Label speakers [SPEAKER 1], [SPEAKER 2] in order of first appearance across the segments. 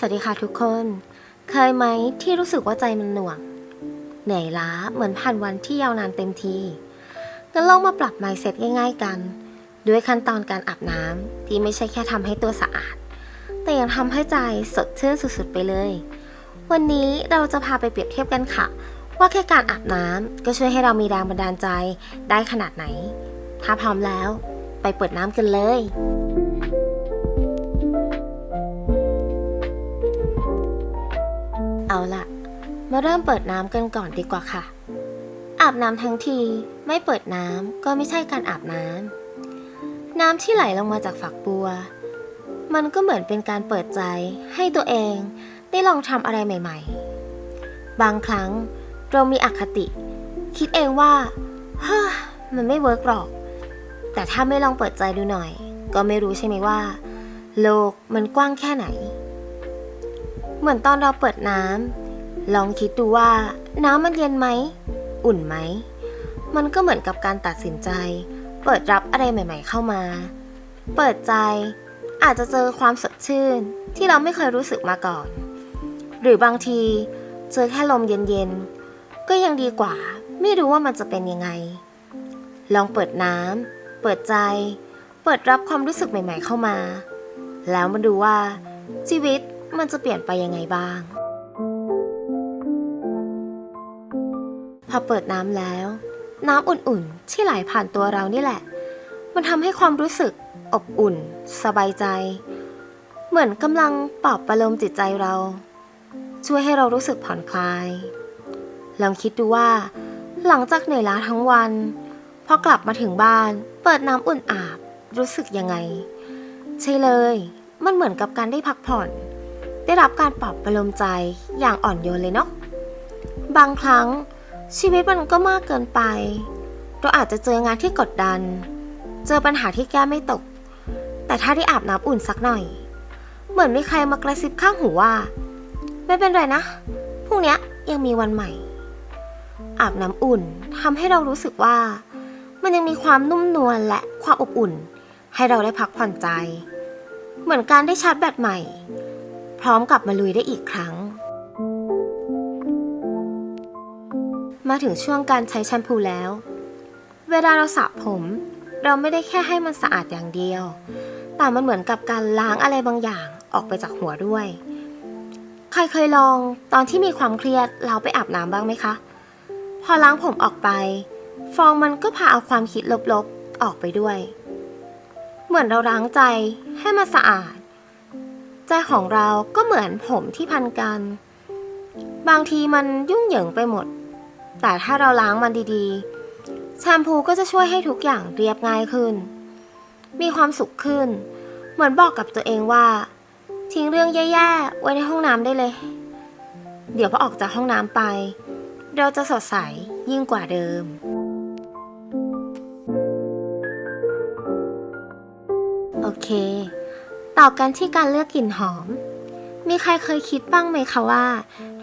[SPEAKER 1] สวัสดีค่ะทุกคน เคยไหมที่รู้สึกว่าใจมันหน่วง เหนื่อยล้าเหมือนผ่านวันที่ยาวนานเต็มทีงั้นลองมาปรับ mindset ง่าย ๆ กัน ด้วยขั้นตอนการอาบน้ำที่ไม่ใช่แค่ทำให้ตัวสะอาด แต่ยังทำให้ใจสดชื่นสุดๆไปเลย วันนี้เราจะพาไปเปรียบเทียบกันค่ะ ว่าแค่การอาบน้ำก็ช่วยให้เรามีแรงบันดาลใจได้ขนาดไหน ถ้าพร้อมแล้ว ไปเปิดน้ำกันเลย เอาละมาเริ่มเปิดน้ำกันก่อนดีกว่าค่ะ อาบน้ำทั้งทีไม่เปิดน้ำก็ไม่ใช่การอาบน้ำน้ำที่ไหลลงมาจากฝักบัว มันก็เหมือนเป็นการเปิดใจให้ตัวเองได้ลองทำอะไรใหม่ ๆ บางครั้งเรามีอคติ คิดเองว่าเฮ้อมันไม่เวิร์กหรอก แต่ถ้าไม่ลองเปิดใจดูหน่อย ก็ไม่รู้ใช่ไหมว่า โลกมันกว้างแค่ไหน เหมือนตอนเราเปิดน้ำลองคิดดูว่าน้ำมันเย็นไหม อุ่นไหม มันก็เหมือนกับการตัดสินใจ เปิดรับอะไรใหม่ ๆ เข้ามา เปิดใจอาจจะเจอความสดชื่นที่เราไม่เคยรู้สึกมาก่อน หรือบางทีเจอแค่ลมเย็นๆ ก็ยังดีกว่า ไม่รู้ว่ามันจะเป็นยังไง ลองเปิดน้ำเปิดใจ เปิดรับความรู้สึกใหม่ ๆ เข้ามา แล้วมาดูว่าชีวิต มันจะเปลี่ยนไปยังไงบ้าง พอเปิดน้ำแล้ว น้ำอุ่นๆ ที่ไหลผ่านตัวเรานี่แหละ มันทำให้ความรู้สึกอบอุ่น สบายใจ เหมือนกำลังปลอบประโลมจิตใจเรา ช่วยให้เรารู้สึกผ่อนคลาย ลองคิดดูว่า หลังจากเหนื่อยล้าทั้งวัน พอกลับมาถึงบ้าน เปิดน้ำอุ่นอาบ รู้สึกยังไง ใช่เลย มันเหมือนกับการได้พักผ่อน ได้รับการปลอบประโลมใจอย่างอ่อนโยนเลยเนาะ บางครั้งชีวิตมันก็มากเกินไป เราอาจจะเจองานที่กดดัน เจอปัญหาที่แก้ไม่ตก แต่ถ้าได้อาบน้ำอุ่นสักหน่อย เหมือนมีใครมากระซิบข้างหูว่า ไม่เป็นไรนะ พรุ่งนี้ยยังมีวันใหม่ อาบน้ำอุ่นทำให้เรารู้สึกว่า มันยังมีความนุ่มนวลและความอบอุ่น ให้เราได้พักผ่อนใจ เหมือนการได้ชาร์จแบตใหม่ พร้อมกลับมาลุยได้อีกครั้ง มาถึงช่วงการใช้แชมพูแล้ว เวลาเราสระผม เราไม่ได้แค่ให้มันสะอาดอย่างเดียว แต่มันเหมือนกับการล้างอะไรบางอย่างออกไปจากหัวด้วย ใครเคยลองตอนที่มีความเครียดเราไปอาบน้ำบ้างไหมคะ พอล้างผมออกไป ฟองมันก็พาเอาความคิดลบๆออกไปด้วย เหมือนเราล้างใจให้มันสะอาด ใจของเราก็เหมือนผมที่พันกัน บางทีมันยุ่งเหยิงไปหมด แต่ถ้าเราล้างมันดีๆ แชมพูก็จะช่วยให้ทุกอย่างเรียบง่ายขึ้น มีความสุขขึ้น เหมือนบอกกับตัวเองว่า ทิ้งเรื่องแย่ๆ ไว้ในห้องน้ำได้เลย เดี๋ยวพอออกจากห้องน้ำไป เราจะสดใสยิ่งกว่าเดิมโอเค ต่อกันที่การเลือกกลิ่นหอม มีใครเคยคิดบ้างไหมคะว่า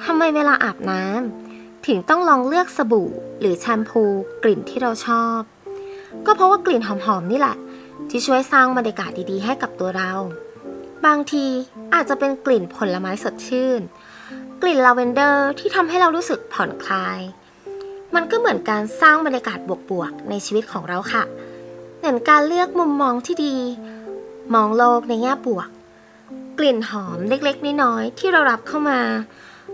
[SPEAKER 1] ทำไมเวลาอาบน้ำถึงต้องลองเลือกสบู่หรือแชมพูกลิ่นที่เราชอบ ก็เพราะว่ากลิ่นหอมๆนี่แหละ ที่ช่วยสร้างบรรยากาศดีๆ ให้กับตัวเรา บางทีอาจจะเป็นกลิ่นผลไม้สดชื่น กลิ่นลาเวนเดอร์ที่ทำให้เรารู้สึกผ่อนคลาย มันก็เหมือนการสร้างบรรยากาศบวกๆในชีวิตของเราค่ะ เหมือนการเลือกมุมมองที่ดี มองโลกในแง่บวก กลิ่นหอมเล็กๆ น้อยๆ ที่เรารับเข้ามา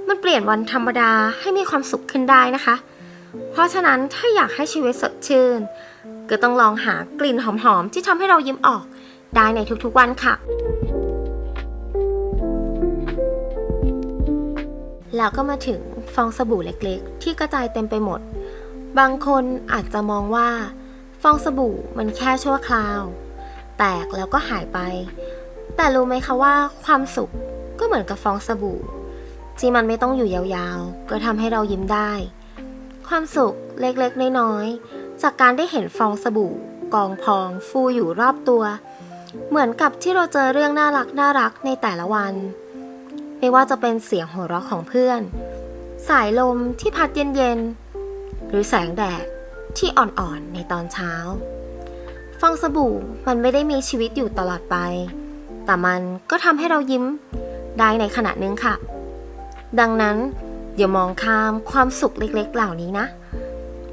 [SPEAKER 1] มันเปลี่ยนวันธรรมดาให้มีความสุขขึ้นได้นะคะ เพราะฉะนั้นถ้าอยากให้ชีวิตสดชื่น ก็ต้องลองหากลิ่นหอมๆ ที่ทำให้เรายิ้มออกได้ในทุกๆวันค่ะ แล้วก็มาถึงฟองสบู่เล็กๆ ที่กระจายเต็มไปหมด บางคนอาจจะมองว่า ฟองสบู่มันแค่ชั่วคราว แตกแล้วก็หายไป แต่รู้ไหมคะว่าความสุขก็เหมือนกับฟองสบู่ที่มันไม่ต้องอยู่ยาวๆ ก็ทำให้เรายิ้มได้ ความสุขเล็กๆ น้อยๆ จากการได้เห็นฟองสบู่ กองพองฟูอยู่รอบตัว เหมือนกับที่เราเจอเรื่องน่ารักน่ารักในแต่ละวัน ไม่ว่าจะเป็นเสียงหัวเราะของเพื่อน สายลมที่พัดเย็นๆ หรือแสงแดดที่อ่อนๆ ในตอนเช้า ฟองสบู่มันไม่ได้มีชีวิตอยู่ตลอดไป แต่มันก็ทำให้เรายิ้มได้ในขณะนึงค่ะ ดังนั้นอย่ามองข้ามความสุขเล็กๆ เหล่านี้นะ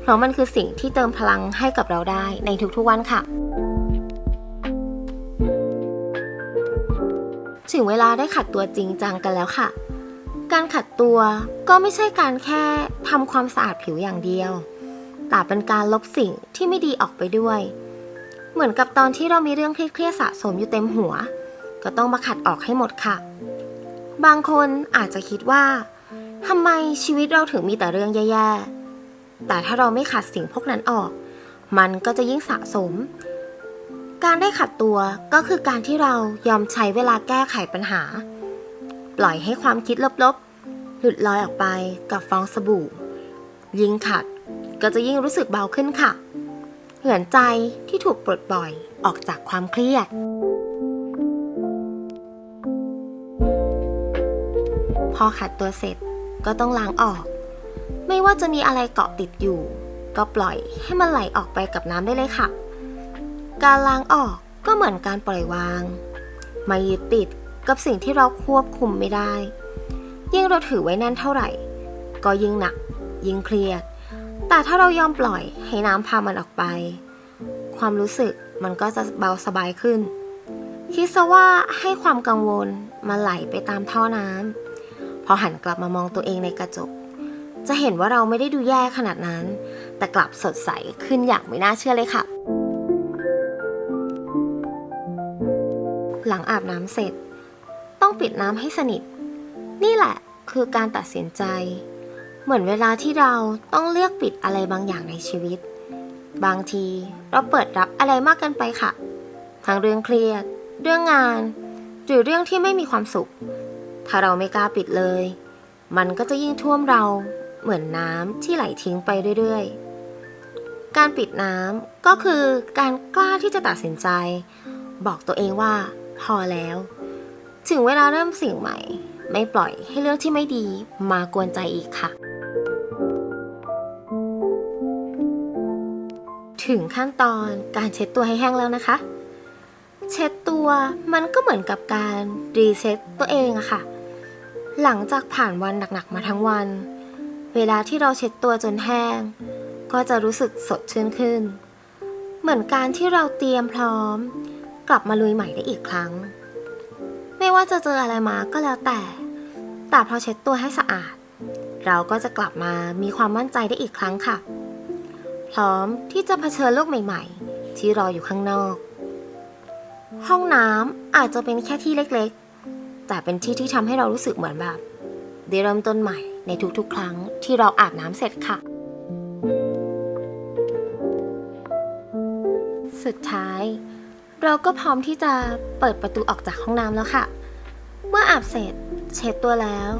[SPEAKER 1] เพราะมันคือสิ่งที่เติมพลังให้กับเราได้ในทุกๆวันค่ะ ถึงเวลาได้ขัดตัวจริงจังกันแล้วค่ะ การขัดตัวก็ไม่ใช่การแค่ทำความสะอาดผิวอย่างเดียว แต่เป็นการลบสิ่งที่ไม่ดีออกไปด้วย เหมือนกับตอนที่เรามีเรื่องเครียดๆสะสมอยู่เต็มหัว ก็ต้องมาขัดออกให้หมดค่ะ บางคนอาจจะคิดว่าทำไมชีวิตเราถึงมีแต่เรื่องแย่ๆ แต่ถ้าเราไม่ขัดสิ่งพวกนั้นออก มันก็จะยิ่งสะสม การได้ขัดตัวก็คือการที่เรายอมใช้เวลาแก้ไขปัญหา ปล่อยให้ความคิดลบๆ หลุดลอยออกไปกับฟองสบู่ ยิ่งขัดก็จะยิ่งรู้สึกเบาขึ้นค่ะ เหมือนใจที่ถูกปลดปล่อยออกจากความเครียด พอขัดตัวเสร็จก็ต้องล้างออก ไม่ว่าจะมีอะไรเกาะติดอยู่ ก็ปล่อยให้มันไหลออกไปกับน้ำได้เลยค่ะ การล้างออกก็เหมือนการปล่อยวาง ไม่ยึดติดกับสิ่งที่เราควบคุมไม่ได้ ยิ่งเราถือไว้แน่นเท่าไหร่ ก็ยิ่งหนัก ยิ่งเครียด แต่ถ้าเรายอมปล่อยให้น้ำพามันออกไป ความรู้สึกมันก็จะเบาสบายขึ้น คิดซะว่าให้ความกังวลมาไหลไปตามท่อน้ำพอหันกลับมามองตัวเองในกระจก จะเห็นว่าเราไม่ได้ดูแย่ขนาดนั้น แต่กลับสดใสขึ้นอย่างไม่น่าเชื่อเลยค่ะ หลังอาบน้ำเสร็จ ต้องปิดน้ำให้สนิท นี่แหละคือการตัดสินใจ เหมือนเวลาที่เราต้องเลือกปิดอะไรบางอย่างในชีวิต บางทีเราเปิดรับอะไรมากเกินไปค่ะ ทั้งเรื่องเครียด เรื่องงาน หรือเรื่องที่ไม่มีความสุข ถ้าเราไม่กล้าปิดเลย มันก็จะยิ่งท่วมเราเหมือนน้ำที่ไหลทิ้งไปเรื่อยๆ การปิดน้ำก็คือการกล้าที่จะตัดสินใจ บอกตัวเองว่า พอแล้ว ถึงเวลาเริ่มสิ่งใหม่ ไม่ปล่อยให้เรื่องที่ไม่ดีมากวนใจอีกค่ะ ถึงขั้นตอนการเช็ดตัวให้แห้งแล้วนะคะ เช็ดตัวมันก็เหมือนกับการรีเซ็ตตัวเองอะค่ะ หลังจากผ่านวันหนักๆมาทั้งวัน เวลาที่เราเช็ดตัวจนแห้ง ก็จะรู้สึกสดชื่นขึ้น เหมือนการที่เราเตรียมพร้อม กลับมาลุยใหม่ได้อีกครั้ง ไม่ว่าจะเจออะไรมาก็แล้วแต่ แต่พอเช็ดตัวให้สะอาด เราก็จะกลับมามีความมั่นใจได้อีกครั้งค่ะ พร้อมที่จะเผชิญโลกใหม่ ๆ ที่รออยู่ข้างนอก ห้องน้ำอาจจะเป็นแค่ที่เล็กๆ แต่เป็นที่ที่ทำให้เรารู้สึกเหมือนแบบได้เริ่มต้นใหม่ในทุกๆ ครั้งที่เราอาบน้ำเสร็จค่ะ สุดท้าย เราก็พร้อมที่จะเปิดประตูออกจากห้องน้ำแล้วค่ะ เมื่ออาบเสร็จเช็ดตัวแล้ว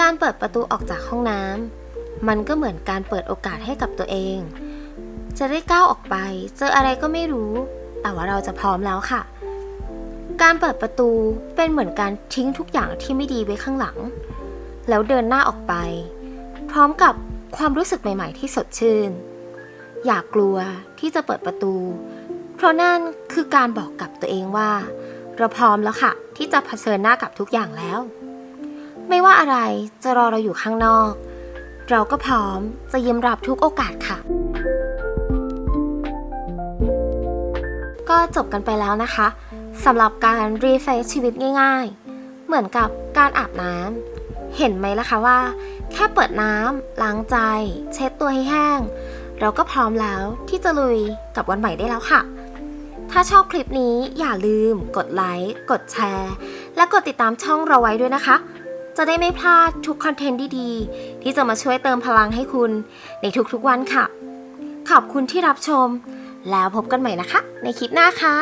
[SPEAKER 1] การเปิดประตูออกจากห้องน้ำมันก็เหมือนการเปิดโอกาสให้กับตัวเอง จะได้ก้าวออกไป เจออะไรก็ไม่รู้ แต่ว่าเราจะพร้อมแล้วค่ะ การเปิดประตูเป็นเหมือนการทิ้งทุกอย่างที่ไม่ดีไว้ข้างหลัง แล้วเดินหน้าออกไป พร้อมกับความรู้สึกใหม่ ๆ ที่สดชื่น อย่ากกลัวที่จะเปิดประตู เพราะนั่นคือการบอกกับตัวเองว่า เราพร้อมแล้วค่ะ ที่จะเผชิญหน้ากับทุกอย่างแล้ว ไม่ว่าอะไรจะรอเราอยู่ข้างนอก เราก็พร้อมจะยิ้มรับทุกโอกาสค่ะ จบกันไปแล้วนะคะสำหรับการรีเฟรชชีวิตง่าย ๆ เหมือนกับการอาบน้ำเห็นไหมล่ะคะว่า แค่เปิดน้ำล้างใจ เช็ดตัวให้แห้ง เราก็พร้อมแล้วที่จะลุยกับวันใหม่ได้แล้วค่ะ ถ้าชอบคลิปนี้อย่าลืม กดไลค์กดแชร์ และกดติดตามช่องเราไว้ด้วยนะคะ จะได้ไม่พลาดทุกคอนเทนต์ดีๆที่จะมาช่วยเติมพลังให้คุณในทุกๆวันค่ะ ขอบคุณที่รับชม แล้วพบกันใหม่นะคะ ในคลิปหน้าค่ะ